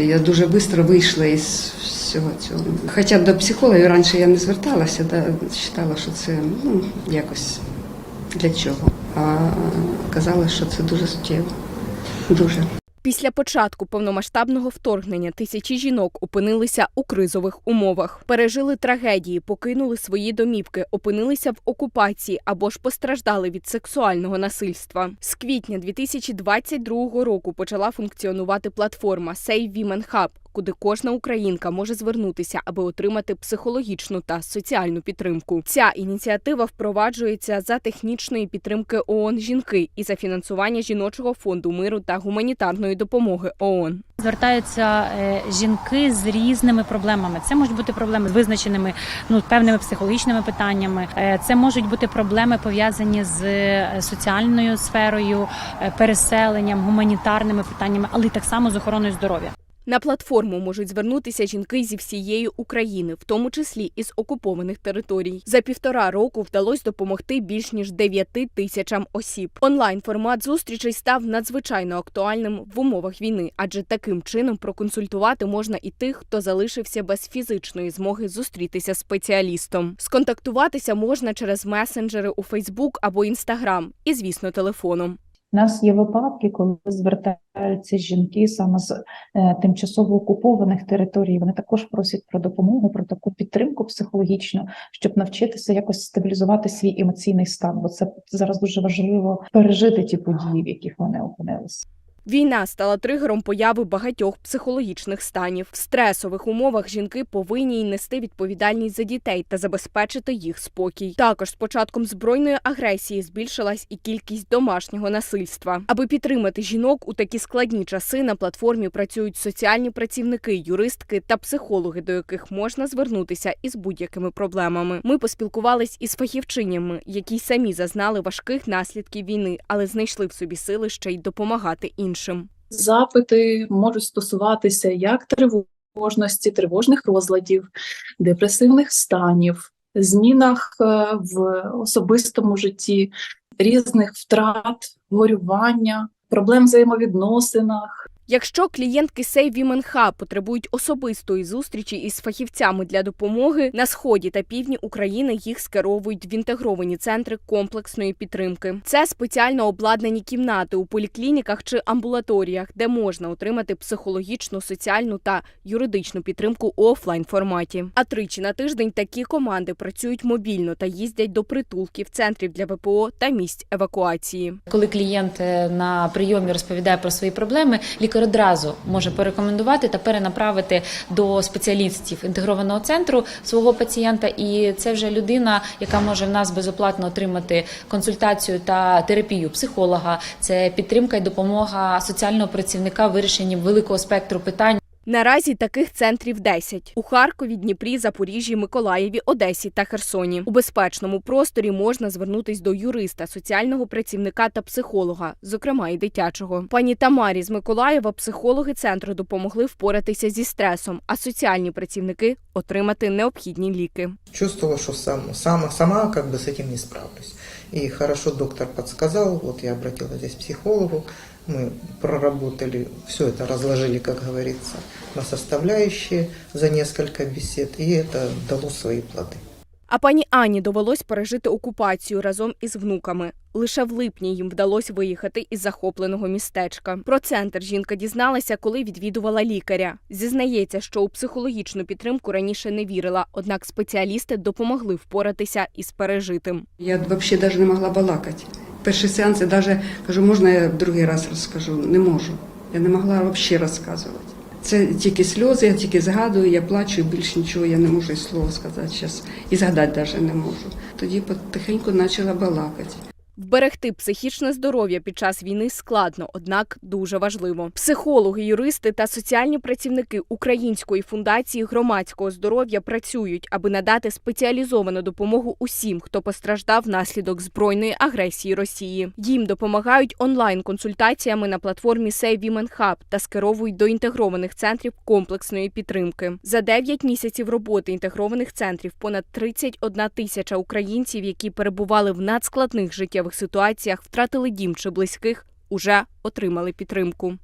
Я дуже швидко вийшла із всього цього. Хоча до психологів раніше я не зверталася, да, вважала, що це ну, якось для чого. А казала, що це дуже суттєво. Дуже. Після початку повномасштабного вторгнення тисячі жінок опинилися у кризових умовах, пережили трагедії, покинули свої домівки, опинилися в окупації або ж постраждали від сексуального насильства. З квітня 2022 року почала функціонувати платформа Save Women Hub, куди кожна українка може звернутися, аби отримати психологічну та соціальну підтримку. Ця ініціатива впроваджується за технічної підтримки ООН жінки і за фінансування жіночого фонду миру та гуманітарної допомоги ООН. Звертаються е, жінки з різними проблемами. Це можуть бути проблеми з визначеними ну певними психологічними питаннями. Е, Це можуть бути проблеми пов'язані з е, соціальною сферою, переселенням, гуманітарними питаннями, але так само з охороною здоров'я. На платформу можуть звернутися жінки зі всієї України, в тому числі із окупованих територій. За півтора року вдалося допомогти більш ніж 9 тисячам осіб. Онлайн формат зустрічей став надзвичайно актуальним в умовах війни, адже таким чином проконсультувати можна і тих, хто залишився без фізичної змоги зустрітися з спеціалістом. Сконтактуватися можна через месенджери у Фейсбук або Інстаграм, і, звісно, телефоном. Нас є випадки, коли звертаються жінки саме з е, тимчасово окупованих територій. Вони також просять про допомогу, про таку підтримку психологічну, щоб навчитися якось стабілізувати свій емоційний стан, бо це зараз дуже важливо пережити ті події, в яких вони опинилися. Війна стала тригером появи багатьох психологічних станів. В стресових умовах жінки повинні й нести відповідальність за дітей та забезпечити їх спокій. Також з початком збройної агресії збільшилась і кількість домашнього насильства. Аби підтримати жінок у такі складні часи на платформі працюють соціальні працівники, юристки та психологи, до яких можна звернутися із будь-якими проблемами. Ми поспілкувались із фахівчинями, які самі зазнали важких наслідків війни, але знайшли в собі сили ще й допомагати іншим. Запити можуть стосуватися як тривожності, тривожних розладів, депресивних станів, змінах е, в особистому житті, різних втрат, горювання, проблем в взаємовідносинах. Якщо клієнтки Hub потребують особистої зустрічі із фахівцями для допомоги, на сході та півдні України їх скеровують в інтегровані центри комплексної підтримки. Це спеціально обладнані кімнати у поліклініках чи амбулаторіях, де можна отримати психологічну, соціальну та юридичну підтримку у офлайн форматі. А тричі на тиждень такі команди працюють мобільно та їздять до притулків, центрів для ВПО та місць евакуації. Коли клієнт е, на прийомі розповідає про свої проблеми, лікар одразу може порекомендувати та перенаправити до спеціалістів інтегрованого центру свого пацієнта. І це вже людина, яка може в нас безоплатно отримати консультацію та терапію психолога. Це підтримка і допомога соціального працівника в вирішенні великого спектру питань. Наразі таких центрів 10. у Харкові, Дніпрі, Запоріжжі, Миколаєві, Одесі та Херсоні. У безпечному просторі можна звернутись до юриста, соціального працівника та психолога, зокрема і дитячого. Пані Тамарі з Миколаєва психологи центру допомогли впоратися зі стресом, а соціальні працівники отримати необхідні ліки. чувствовала, что сам, сама, сама как бы с этим не справлюсь. И хорошо доктор подсказал, вот я обратилась здесь к психологу, мы проработали, все это разложили, как говорится, на составляющие за несколько бесед, и это дало свои плоды. А пані Ані довелось пережити окупацію разом із внуками. Лише в липні їм вдалося виїхати із захопленого містечка. Про центр жінка дізналася, коли відвідувала лікаря. Зізнається, що у психологічну підтримку раніше не вірила, однак спеціалісти допомогли впоратися із пережитим. Я взагалі навіть не могла балакати. Перші сеанси навіть кажу, можна я другий раз розкажу? Не можу. Я не могла взагалі розказувати. Це тільки сльози, я тільки згадую, я плачу, більше нічого я не можу і слова сказати зараз. І згадати навіть не можу. Тоді потихеньку почала балакати. Вберегти психічне здоров'я під час війни складно, однак дуже важливо. Психологи, юристи та соціальні працівники Української фундації громадського здоров'я працюють, аби надати спеціалізовану допомогу усім, хто постраждав внаслідок збройної агресії Росії. Їм допомагають онлайн-консультаціями на платформі Save Women Hub та скеровують до інтегрованих центрів комплексної підтримки. За 9 місяців роботи інтегрованих центрів понад 31 тисяча українців, які перебували в надскладних життєвих ситуаціях, втратили дім чи близьких, уже отримали підтримку.